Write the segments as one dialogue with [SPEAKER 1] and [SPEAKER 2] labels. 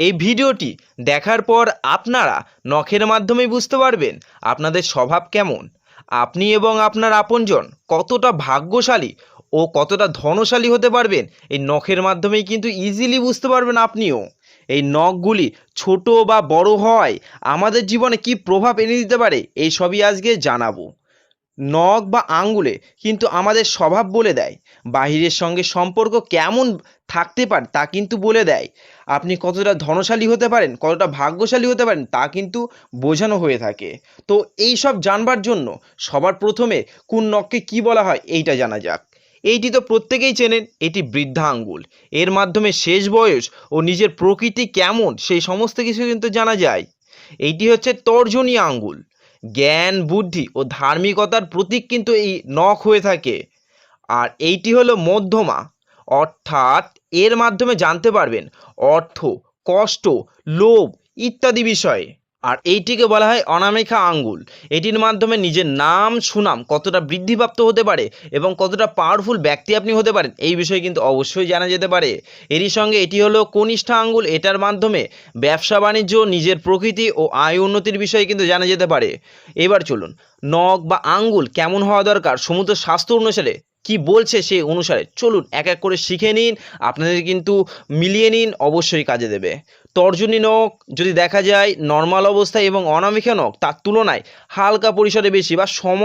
[SPEAKER 1] এই ভিডিওটি দেখার পর আপনারা নখের মাধ্যমেই বুঝতে পারবেন আপনাদের স্বভাব কেমন। আপনি এবং আপনার আপনজন কতটা ভাগ্যশালী ও কতটা ধনশালী হতে পারবেন এই নখের মাধ্যমেই কিন্তু ইজিলি বুঝতে পারবেন আপনিও। এই নখগুলি ছোট বা বড় হয় আমাদের জীবনে কি প্রভাব এনে দিতে পারে, এই সবই আজকে জানাব। নখ বা আঙ্গুলে কিন্তু আমাদের স্বভাব বলে দেয়। বাহিরের সঙ্গে সম্পর্ক কেমন থাকতে পারে তা কিন্তু বলে দেয়। আপনি কতটা ধনশালী হতে পারেন, কতটা ভাগ্যশালী হতে পারেন তা কিন্তু বোঝানো হয়ে থাকে। তো এই সব জানবার জন্য সবার প্রথমে কোন নখকে কি বলা হয় এইটা জানা যাক। এইটি তো প্রত্যেকেই চেনেন, এটি বৃদ্ধা আঙ্গুল। এর মাধ্যমে শেষ বয়স ও নিজের প্রকৃতি কেমন সেই সমস্ত কিছু কিন্তু জানা যায়। এইটি হচ্ছে তর্জনী আঙ্গুল। জ্ঞান, বুদ্ধি ও ধার্মিকতার প্রতীক কিন্তু এই নখ হয়ে থাকে। আর এইটি হলো মধ্যমা। অর্থাৎ এর মাধ্যমে জানতে পারবেন অর্থ, কষ্ট, লোভ ইত্যাদি বিষয়ে। আর এইটিকে বলা হয় অনামিকা আঙ্গুল। এটির মাধ্যমে নিজের নাম, সুনাম কতটা বৃদ্ধিপ্রাপ্ত হতে পারে এবং কতটা পাওয়ারফুল ব্যক্তি আপনি হতে পারেন, এই বিষয়ে কিন্তু অবশ্যই জানা যেতে পারে। এরই সঙ্গে এটি হলো কনিষ্ঠা আঙ্গুল। এটার মাধ্যমে ব্যবসা বাণিজ্য, নিজের প্রকৃতি ও আয় উন্নতির বিষয়ে কিন্তু জানা যেতে পারে। এবার চলুন, নখ বা আঙ্গুল কেমন হওয়া দরকার, সমুদ্র স্বাস্থ্য অনুসারে কি বলছে সেই অনুসারে চলুন এক এক করে শিখে নিন, আপনাদের কিন্তু মিলিয়ে নিন, অবশ্যই কাজে দেবে। তর্জনী নখ যদি দেখা যায় নর্মাল অবস্থায় এবং অনামিকা নখ, তার তুলনায় হালকা পরিসরে বেশি বা সম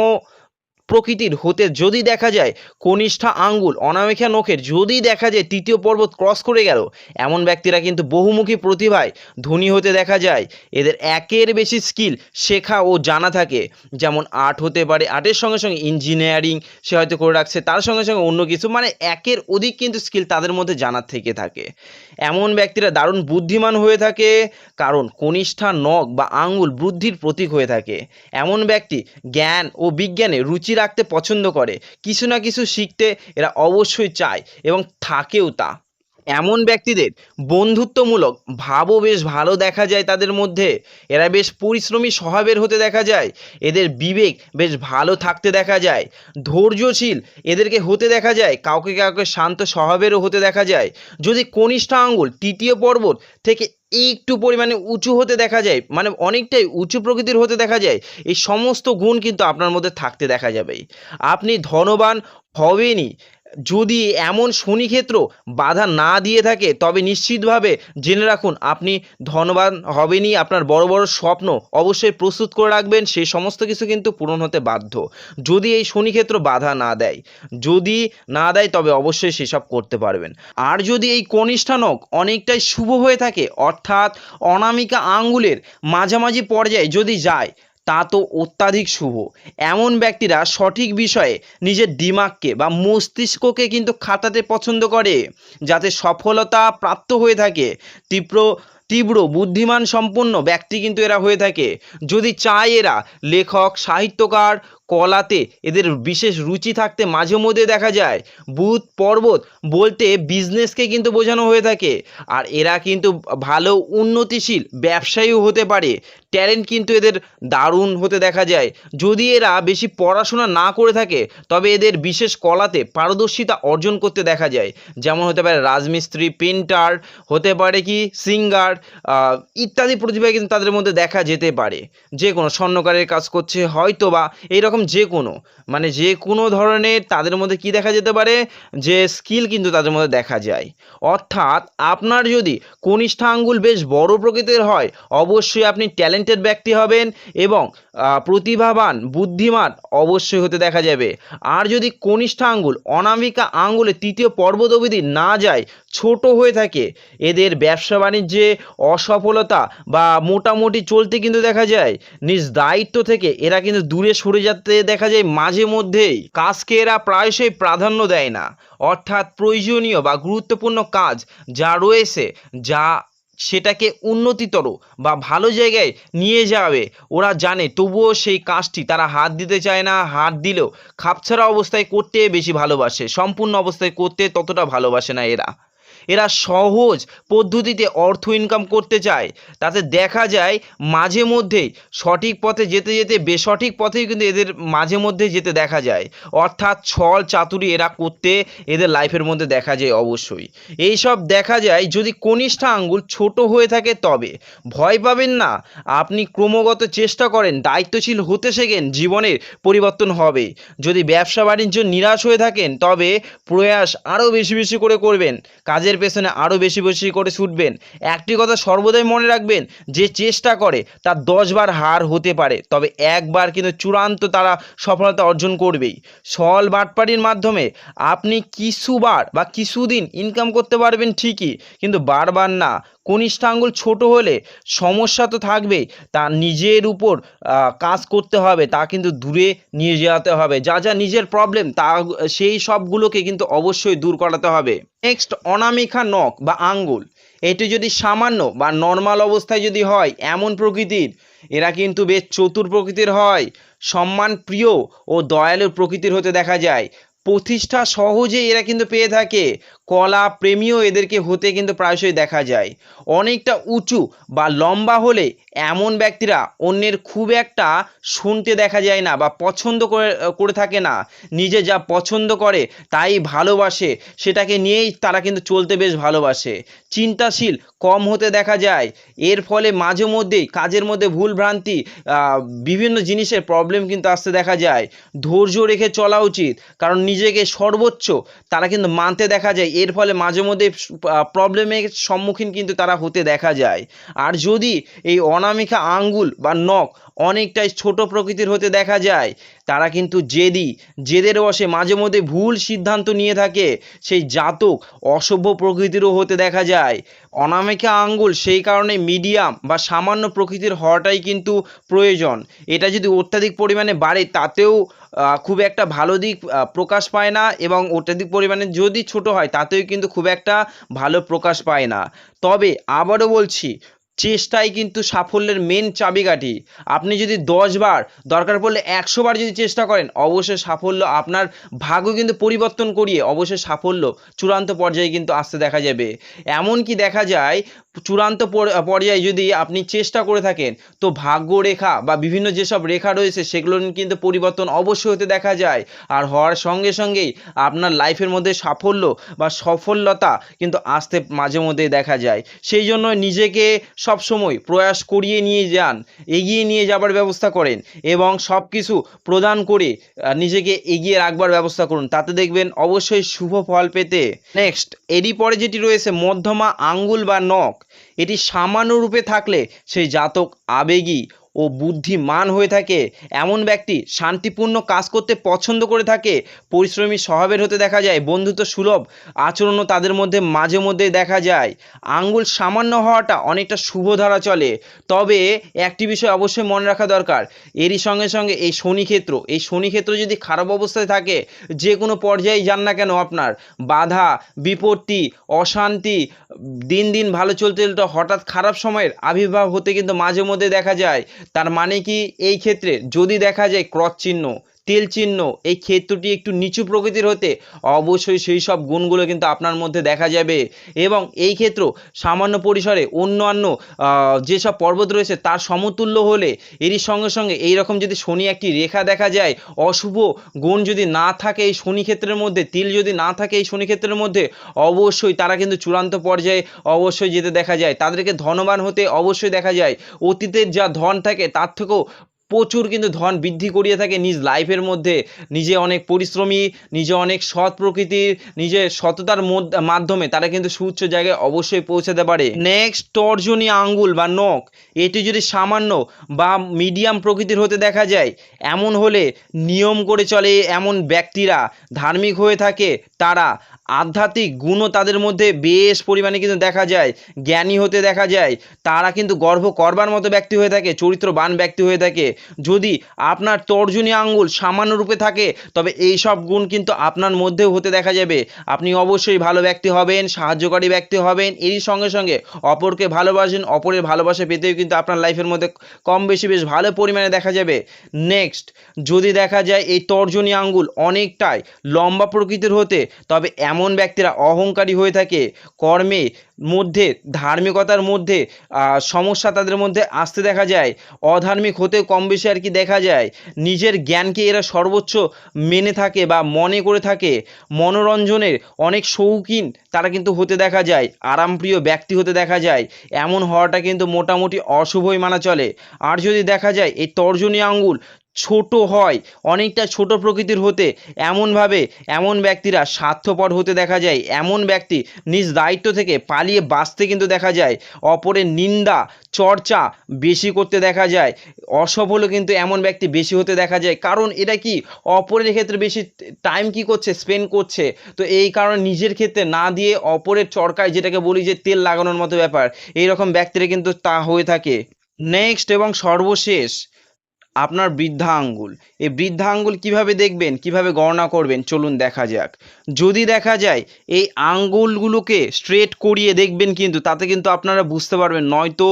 [SPEAKER 1] প্রকৃতির হতে যদি দেখা যায়, কনিষ্ঠা আঙ্গুল অনামিকা নখের যদি দেখা যায়, তৃতীয় পর্বত ক্রস করে গেল। এমন ব্যক্তিরা কিন্তু বহুমুখী প্রতিভায় ধনী হতে দেখা যায়। এদের একের বেশি স্কিল শেখা ও জানা থাকে। যেমন আর্ট হতে পারে, আর্টের সঙ্গে সঙ্গে ইঞ্জিনিয়ারিং সে হয়তো করে রাখছে, তার সঙ্গে সঙ্গে অন্য কিছু। মানে একের অধিক কিন্তু স্কিল তাদের মধ্যে জানার থেকে থাকে। এমন ব্যক্তিরা দারুণ বুদ্ধিমান হয়ে থাকে, কারণ কনিষ্ঠা নখ বা আঙ্গুল বুদ্ধির প্রতীক হয়ে থাকে। এমন ব্যক্তি জ্ঞান ও বিজ্ঞানে রুচি রাখতে পছন্দ করে। কিছু না কিছু শিখতে এরা অবশ্যই চায় এবং থাকেও তা। এমন ব্যক্তিদের বন্ধুত্বমূলক ভাবও বেশ ভালো দেখা যায় তাদের মধ্যে। এরা বেশ পরিশ্রমী স্বভাবের হতে দেখা যায়। এদের বিবেক বেশ ভালো থাকতে দেখা যায়। ধৈর্যশীল এদেরকে হতে দেখা যায়। কাউকে কাউকে শান্ত স্বভাবেরও হতে দেখা যায়। যদি কনিষ্ঠা আঙ্গুল তৃতীয় পর্বত থেকে একটু পরিমাণে উঁচু হতে দেখা যায় মানে অনেকটাই উঁচু প্রকৃতির হতে দেখা যায়, এই সমস্ত গুণ কিন্তু আপনার মধ্যে থাকতে দেখা যাবে আপনি ধনবান হবেনই। যদি এমন শনিক্ষেত্র বাধা না দিয়ে থাকে, তবে নিশ্চিতভাবে জেনে রাখুন, আপনি ধনবান হবেনই, আপনার বড় বড় স্বপ্ন অবশ্যই প্রস্তুত করে রাখবেন সেই সমস্ত কিছু কিন্তু পূরণ হতে বাধ্য। যদি এই শনিক্ষেত্র বাধা না দেয়, যদি না দেয়, তবে অবশ্যই সেসব করতে পারবেন। আর যদি এই কনিষ্ঠানক অনেকটাই শুভ হয়ে থাকে, অর্থাৎ অনামিকা আঙ্গুলের মাঝামাঝি পর্যায়ে যদি যায় তা তো অত্যাধিক শুভ। এমন ব্যক্তিরা সঠিক বিষয়ে নিজের দিমাগকে বা মস্তিষ্ককে কিন্তু খাটাতে পছন্দ করে, যাতে সফলতা প্রাপ্ত হয়ে থাকে। তীব্র তীব্র বুদ্ধিমান সম্পন্ন ব্যক্তি কিন্তু এরা হয়ে থাকে। যদি চায় এরা লেখক, সাহিত্যকার কলাতে এদের বিশেষ রুচি থাকতে মাঝে মধ্যে দেখা যায়। বুধ পর্বত বলতে বিজনেসকে কিন্তু বোঝানো হয়ে থাকে। আর এরা কিন্তু ভালো উন্নতিশীল ব্যবসায়ীও হতে পারে। ট্যালেন্ট কিন্তু এদের দারুণ হতে দেখা যায়। যদি এরা বেশি পড়াশোনা না করে থাকে, তবে এদের বিশেষ কলাতে পারদর্শিতা অর্জন করতে দেখা যায়। যেমন হতে পারে রাজমিস্ত্রি পেন্টার হতে পারে কি সিঙ্গার ইত্যাদি প্রতিভা কিন্তু তাদের মধ্যে দেখা যেতে পারে। যে কোনো স্বর্ণকারের কাজ করছে হয়তো বা এইরকম যে কোনো মানে যে কোনো ধরনের তাদের মধ্যে কি দেখা যেতে পারে? যে স্কিল কিন্তু তাদের মধ্যে দেখা যায়। অর্থাৎ আপনার যদি কনিষ্ঠা আঙ্গুল বেশ বড় প্রকৃতির হয়, অবশ্যই আপনি ট্যালেন্টেড ব্যক্তি হবেন এবং প্রতিভাবান, বুদ্ধিমান অবশ্যই হতে দেখা যাবে। আর যদি কনিষ্ঠা আঙ্গুল অনামিকা আঙ্গুলে তৃতীয় পর্বত অবধি না যায়, ছোট হয়ে থাকে, এদের ব্যবসা বাণিজ্যে অসফলতা বা মোটামুটি চলতে কিন্তু দেখা যায়। নিজ দায়িত্ব থেকে এরা কিন্তু দূরে সরে যেতে দেখা যায় মাঝে মধ্যেই কাজকে এরা প্রায়শই প্রাধান্য দেয় না। অর্থাৎ প্রয়োজনীয় বা গুরুত্বপূর্ণ কাজ যা রয়েছে, যা সেটাকে উন্নতিতর বা ভালো জায়গায় নিয়ে যাবে, ওরা জানে। তবুও সেই কাজটি তারা হাত দিতে চায় না, হাত দিলেও খাপছাড়া অবস্থায় করতে বেশি ভালোবাসে, সম্পূর্ণ অবস্থায় করতে ততটা ভালোবাসে না এরা। এরা সহজ পদ্ধতিতে অর্থ ইনকাম করতে চায়। তাতে দেখা যায় মাঝে মধ্যেই সঠিক পথে যেতে যেতে বেসঠিক পথেই কিন্তু এদের মাঝে মধ্যে যেতে দেখা যায়। অর্থাৎ ছল চাতুরি এরা করতে এদের লাইফের মধ্যে দেখা যায় অবশ্যই। এই সব দেখা যায় যদি কনিষ্ঠা আঙ্গুল ছোট হয়ে থাকে তবে। ভয় পাবেন না, আপনি ক্রমাগত চেষ্টা করেন, দায়িত্বশীল হতে শেখেন, জীবনের পরিবর্তন হবে। যদি ব্যবসা বাণিজ্য নিরাশ হয়ে থাকেন তবে প্রয়াস আরও বেশি বেশি করে করবেন। কাজের পেছনে আরও বেশি বেশি করে ছুটবেন। একটি কথা সর্বদাই মনে রাখবেন, যে চেষ্টা করে তার দশবার হার হতে পারে, তবে একবার কিন্তু চূড়ান্ত তারা সফলতা অর্জন করবেই। সল বাটপাড়ির মাধ্যমে আপনি কিছুবার বা কিছুদিন ইনকাম করতে পারবেন ঠিকই, কিন্তু বারবার না। কনিষ্ঠা আঙ্গুল ছোট হলে সমস্যা তো থাকবেই। তা নিজের উপর কাজ করতে হবে, তা কিন্তু দূরে নিয়ে যেতে হবে। যা যা নিজের প্রবলেম তা সেই সবগুলোকে কিন্তু অবশ্যই দূর করাতে হবে। নেক্সট অনামিকা নখ বা আঙ্গুল। এটি যদি সামান্য বা নর্মাল অবস্থায় যদি হয়, এমন প্রকৃতির। এরা কিন্তু বেশ চতুর প্রকৃতির হয়। সম্মান প্রিয় ও দয়ালু প্রকৃতির হতে দেখা যায়। প্রতিষ্ঠা সহজে এরা কিন্তু পেয়ে থাকে। কলা প্রেমীও এদেরকে হতে কিন্তু প্রায়শই দেখা যায়। অনেকটা উঁচু বা লম্বা হলে এমন ব্যক্তিরা অন্যের খুব একটা শুনতে দেখা যায় না বা পছন্দ করে করে থাকে না। নিজে যা পছন্দ করে তাই ভালোবাসে, সেটাকে নিয়েই তারা কিন্তু চলতে বেশ ভালোবাসে। চিন্তাশীল, কম হতে দেখা যায়। এর ফলে মাঝে মধ্যেই কাজের মধ্যে ভুল ভ্রান্তি বিভিন্ন জিনিসের প্রবলেম কিন্তু আসতে দেখা যায়। ধৈর্য রেখে চলা উচিত, কারণ নিজেকে সর্বোচ্চ তারা কিন্তু মানতে দেখা যায়। এর ফলে মাঝে মধ্যে প্রবলেমের সম্মুখীন কিন্তু তারা হতে দেখা যায়। আর যদি এই অনামিকা আঙ্গুল বা নখ অনেকটাই ছোট প্রকৃতির হতে দেখা যায়, তারা কিন্তু জেদি, জেদের বসে মাঝে মধ্যে ভুল সিদ্ধান্ত নিয়ে থাকে, সেই জাতক অসভ্য প্রকৃতিরও হতে দেখা যায়। অনামিকা আঙ্গুল, সেই কারণে মিডিয়াম বা সামান্য প্রকৃতির হওয়াটাই কিন্তু প্রয়োজন। এটা যদি অত্যাধিক পরিমাণে বাড়ে, তাতেও খুব একটা ভালো দিক প্রকাশ পায় না এবং অত্যাধিক পরিমাণে যদি ছোট হয়, তাতেও কিন্তু খুব একটা ভালো প্রকাশ পায় না। তবে আবারও বলছি চেষ্টাই কিন্তু সাফল্যের মেন চাবিকাঠি। আপনি যদি দশ বার, দরকার পড়লে একশো বার যদি চেষ্টা করেন, অবশ্যই সাফল্য আপনার ভাগ্য কিন্তু পরিবর্তন করিয়ে অবশ্যই সাফল্য চূড়ান্ত পর্যায়ে কিন্তু আসতে দেখা যাবে। এমনকি দেখা যায় চূড়ান্ত পর- পর্যায়ে যদি আপনি চেষ্টা করে থাকেন, তো ভাগ্য রেখা বা বিভিন্ন যেসব রেখা রয়েছে সেগুলোর কিন্তু পরিবর্তন অবশ্যই হতে দেখা যায়। আর হওয়ার সঙ্গে সঙ্গেই আপনার লাইফের মধ্যে সাফল্য বা সফলতা কিন্তু আসতে মাঝে মধ্যে দেখা যায়। সেই জন্য নিজেকে সবসময় প্রয়াস করিয়ে নিয়ে যান, এগিয়ে নিয়ে যাবার ব্যবস্থা করেন এবং সব কিছু প্রদান করে নিজেকে এগিয়ে রাখবার ব্যবস্থা করুন। তাতে দেখবেন অবশ্যই শুভ ফল পেতে। নেক্সট এরই পরে যেটি রয়েছে মধ্যমা আঙ্গুল বা নখ। এটি সামান্য রূপে থাকলে সেই জাতক আবেগী ও বুদ্ধিমান হয়ে থাকে। এমন ব্যক্তি শান্তিপূর্ণ কাজ করতে পছন্দ করে থাকে। পরিশ্রমী স্বভাবের হতে দেখা যায়, বন্ধুত্ব সুলভ আচরণও তাদের মধ্যে মাঝে মধ্যে দেখা যায়। আঙ্গুল সামান্য হওয়াটা অনেকটা শুভ ধারা চলে। তবে একটি বিষয় অবশ্যই মনে রাখা দরকার, এরই সঙ্গে সঙ্গে এই শনি ক্ষেত্র এই শনি ক্ষেত্র যদি খারাপ অবস্থায় থাকে, যে কোনো পর্যায়ে যান না কেন আপনার। বাধা, বিপত্তি, অশান্তি, দিন দিন ভালো চলতে চলতে হঠাৎ খারাপ সময়ের আবির্ভাব হতে কিন্তু মাঝে মধ্যে দেখা যায়। তার মানে কি? এই ক্ষেত্রে যদি দেখা যায় ক্রস চিহ্ন তেল চিহ্ন, এই ক্ষেত্রটি একটু নিচু প্রকৃতির হতে অবশ্যই সেই সব গুণগুলো কিন্তু আপনার মধ্যে দেখা যাবে। এবং এই ক্ষেত্র সামান্য পরিসরে অন্যান্য যেসব পর্বত রয়েছে তার সমতুল্য হলে এরই সঙ্গে সঙ্গে এই রকম যদি শনি একটি রেখা দেখা যায়, অশুভ গুণ যদি না থাকে এই শনি ক্ষেত্রের মধ্যে, তিল যদি না থাকে এই শনি ক্ষেত্রের মধ্যে, অবশ্যই তারা কিন্তু চূড়ান্ত পর্যায়ে অবশ্যই যেতে দেখা যায়। তাদেরকে ধনবান হতে অবশ্যই দেখা যায়। অতীতের যা ধন থাকে তার থেকেও প্রচুর কিন্তু ধন বৃদ্ধি করিয়ে থাকে নিজ লাইফের মধ্যে। নিজে অনেক পরিশ্রমী, নিজে অনেক সৎ প্রকৃতির, নিজে সততার মাধ্যমে তারা কিন্তু সুউচ্চ জায়গায় অবশ্যই পৌঁছাতে পারে। নেক্সট তর্জনী আঙ্গুল বা নখ, এটি যদি সামান্য বা মিডিয়াম প্রকৃতির হতে দেখা যায়, এমন হলে নিয়ম করে চলে এমন ব্যক্তিরা, ধার্মিক হয়ে থাকে তারা। আধ্যাত্মিক গুণও তাদের মধ্যে বেশ পরিমাণে কিন্তু দেখা যায়, জ্ঞানী হতে দেখা যায়। তারা কিন্তু গর্ব করবার মতো ব্যক্তি হয়ে থাকে, চরিত্রবান ব্যক্তি হয়ে থাকে। যদি আপনার তর্জনী আঙ্গুল সামান্য রূপে থাকে, তবে এই সব গুণ কিন্তু আপনার মধ্যেও হতে দেখা যাবে। আপনি অবশ্যই ভালো ব্যক্তি হবেন, সাহায্যকারী ব্যক্তি হবেন, এরই সঙ্গে সঙ্গে অপরকে ভালোবাসেন, অপরের ভালোবাসা পেতেও কিন্তু আপনার লাইফের মধ্যে কম বেশি বেশ ভালো পরিমাণে দেখা যাবে। নেক্সট, যদি দেখা যায় এই তর্জনী আঙ্গুল অনেকটাই লম্বা প্রকৃতির হতে, তবে এমন এমন ব্যক্তিরা অহংকারী হয়ে থাকে, কর্মে মধ্যে, ধার্মিকতার মধ্যে সমস্যা তাদের মধ্যে আসতে দেখা যায়। অধার্মিক হতে কম বেশি আর কি দেখা যায়। নিজের জ্ঞানকে এরা সর্বোচ্চ মেনে থাকে বা মনে করে থাকে। মনোরঞ্জনের অনেক শৌখিন তারা কিন্তু হতে দেখা যায়। আরামপ্রিয় ব্যক্তি হতে দেখা যায়। এমন হওয়াটা কিন্তু মোটামুটি অশুভই মানা চলে। আর যদি দেখা যায়, এই তর্জনী আঙ্গুল ছোট হয়, অনেকটা ছোট প্রকৃতির হতে। এমনভাবে এমন ব্যক্তিরা স্বার্থপর হতে দেখা যায়। এমন ব্যক্তি নিজ দায়িত্ব থেকে পালিয়ে বাঁচতে কিন্তু দেখা যায়। অপরের নিন্দা, চর্চা বেশি করতে দেখা যায়। অসফলও কিন্তু এমন ব্যক্তি বেশি হতে দেখা যায়। কারণ এটা কি? অপরের ক্ষেত্রে বেশি টাইম কি করছে? স্পেন্ড করছে। তো এই কারণে নিজের ক্ষেত্রে না দিয়ে অপরের চরকায় যেটাকে বলি যে তেল লাগানোর মতো ব্যাপার এই রকম ব্যক্তিরা কিন্তু তা হয়ে থাকে। নেক্সট এবং সর্বশেষ। আপনার বৃদ্ধা আঙ্গুল এই বৃদ্ধা আঙ্গুল কীভাবে দেখবেন, কীভাবে গণনা করবেন, চলুন দেখা যাক। যদি দেখা যায়, এই আঙ্গুলগুলোকে স্ট্রেট করিয়ে দেখবেন কিন্তু, তাতে কিন্তু আপনারা বুঝতে পারবেন নয়তো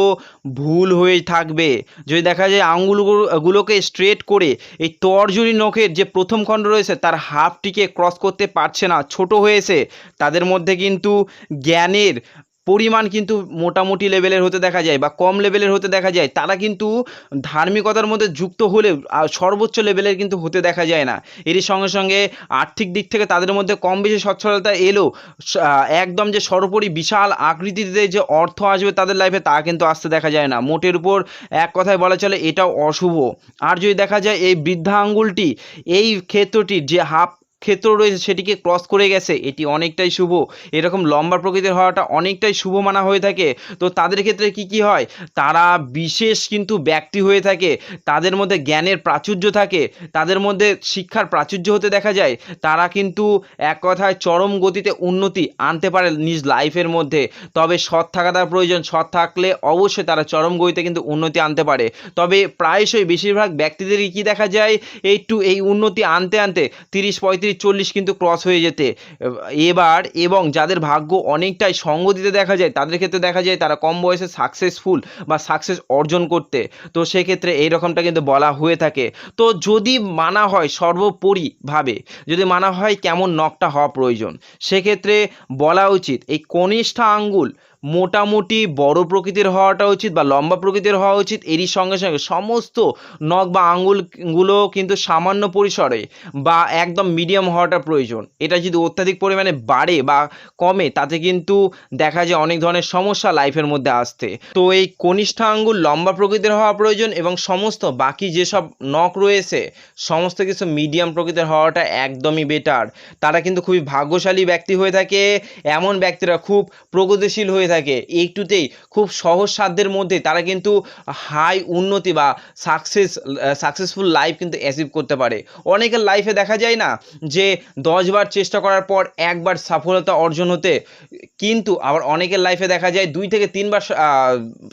[SPEAKER 1] ভুল হয়ে থাকবে। যদি দেখা যায় আঙ্গুলগুলোকে স্ট্রেট করে এই তর্জনী নখের যে প্রথম খণ্ড রয়েছে, তার হাফটিকে ক্রস করতে পারছে না, ছোট হয়েছে, তাদের মধ্যে কিন্তু জ্ঞানের পরিমাণ কিন্তু মোটামুটি লেভেলের হতে দেখা যায় বা কম লেভেলের হতে দেখা যায়, তারা কিন্তু ধার্মিকতার মধ্যে যুক্ত হলেও সর্বোচ্চ লেভেলের কিন্তু হতে দেখা যায় না। এর সঙ্গে সঙ্গে আর্থিক দিক থেকে তাদের মধ্যে কম বেশি সচ্ছলতা এলেও একদম যে সর্বোপরি বিশাল আকৃতিতে যে অর্থ আসবে তাদের লাইফে তা কিন্তু আসতে দেখা যায় না। মোটের উপর এক কথায় বলা চলে এটাও অশুভ। আর যদি দেখা যায় এই বৃদ্ধা আঙ্গুলটি এই ক্ষেত্রটি যে হাফ ক্ষেত্র রয়েছে, সেটিকে ক্রস করে গেছে। এটি অনেকটাই শুভ। এরকম লম্বা প্রকৃতির হওয়াটা অনেকটাই শুভ মানা হয়ে থাকে। তো তাদের ক্ষেত্রে কি কি হয়? তারা বিশেষ কিন্তু ব্যক্তি হয়ে থাকে। তাদের মধ্যে জ্ঞানের প্রাচুর্য থাকে। তাদের মধ্যে শিক্ষার প্রাচুর্য হতে দেখা যায়। তারা কিন্তু এক কথায় চরম গতিতে উন্নতি আনতে পারে নিজ লাইফের মধ্যে। তবে সৎ থাকাটা প্রয়োজন। সৎ থাকলে অবশ্যই তারা চরম গতিতে কিন্তু উন্নতি আনতে পারে। তবে প্রায়শই বেশিরভাগ ব্যক্তিদেরই কি দেখা যায়? একটু এই উন্নতি আনতে আনতে তিরিশ পঁয়ত্রিশ চল্লিশ কিন্তু ক্রস হয়ে যেতে। এবার এবং যাদের ভাগ্য অনেকটাই সঙ্গ দিতে দেখা যায়, তাদের ক্ষেত্রে দেখা যায় তারা কম বয়সে সাকসেসফুল বা সাকসেস অর্জন করতে। তো সেক্ষেত্রে এই রকমটা কিন্তু বলা হয়ে থাকে। তো যদি মানা হয় সর্বোপরিভাবে, যদি মানা হয় কেমন নখটা হওয়া প্রয়োজন, সেক্ষেত্রে বলা উচিত এই কনিষ্ঠা আঙ্গুল মোটামুটি বড় প্রকৃতির হওয়াটা উচিত বা লম্বা প্রকৃতির হওয়া উচিত, এরই সঙ্গে সঙ্গে সমস্ত নখ বা আঙুলগুলো কিন্তু সামান্য পরিসরে বা একদম মিডিয়াম হওয়াটা প্রয়োজন। এটা যদি অত্যাধিক পরিমাণে বাড়ে বা কমে, তাতে কিন্তু দেখা যায় অনেক ধরনের সমস্যা লাইফের মধ্যে আসতে। তো এই কনিষ্ঠা আঙ্গুল লম্বা প্রকৃতির হওয়া প্রয়োজন এবং সমস্ত বাকি যেসব নখ রয়েছে, সমস্ত কিছু মিডিয়াম প্রকৃতির হওয়াটা একদমই বেটার তারা কিন্তু খুবই ভাগ্যশালী ব্যক্তি হয়ে থাকে, এমন ব্যক্তিরা খুব প্রগতিশীল হয়ে থাকে একটুতেই খুব সহজ সাধ্যের মধ্যে তারা কিন্তু হাই উন্নতি বা সাকসেস সাকসেসফুল লাইফ কিন্তু অ্যাচিভ করতে পারে। অনেকের লাইফে দেখা যায় না যে দশবার চেষ্টা করার পর একবার সফলতা অর্জন হতে। কিন্তু আবার অনেকের লাইফে দেখা যায় দুই থেকে তিনবার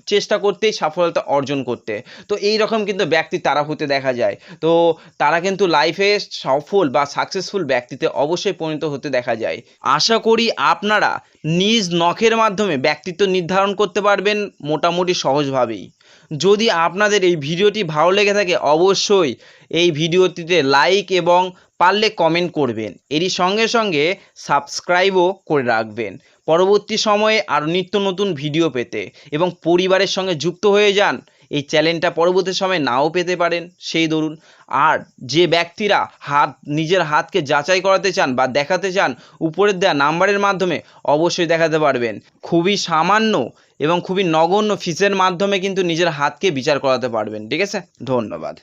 [SPEAKER 1] চেষ্টা করতেই সফলতা অর্জন করতে। তো এই রকম কিন্তু ব্যক্তি তারা হতে দেখা যায়। তো তারা কিন্তু লাইফে সফল বা সাকসেসফুল ব্যক্তিতে অবশ্যই পরিণত হতে দেখা যায়। আশা করি আপনারা নিজ নখের মাধ্যমে ব্যক্তিত্ব নির্ধারণ করতে পারবেন মোটামুটি সহজভাবেই। যদি আপনাদের এই ভিডিওটি ভালো লেগে থাকে, অবশ্যই এই ভিডিওটিতে লাইক এবং পারলে কমেন্ট করবেন। এরই সঙ্গে সঙ্গে সাবস্ক্রাইবও করে রাখবেন। পরবর্তী সময়ে আরও নিত্য নতুন ভিডিও পেতে এবং পরিবারের সঙ্গে যুক্ত হয়ে যান এই চ্যালেঞ্জটা পরবর্তী সময় নাও পেতে পারেন। সেই দরুন, আর যে ব্যক্তিরা হাত, নিজের হাতকে যাচাই করাতে চান বা দেখাতে চান, উপরের দেওয়া নাম্বারের মাধ্যমে অবশ্যই দেখাতে পারবেন। খুবই সামান্য এবং খুবই নগণ্য ফিসের মাধ্যমে কিন্তু নিজের হাতকে বিচার করাতে পারবেন। ঠিক আছে? ধন্যবাদ।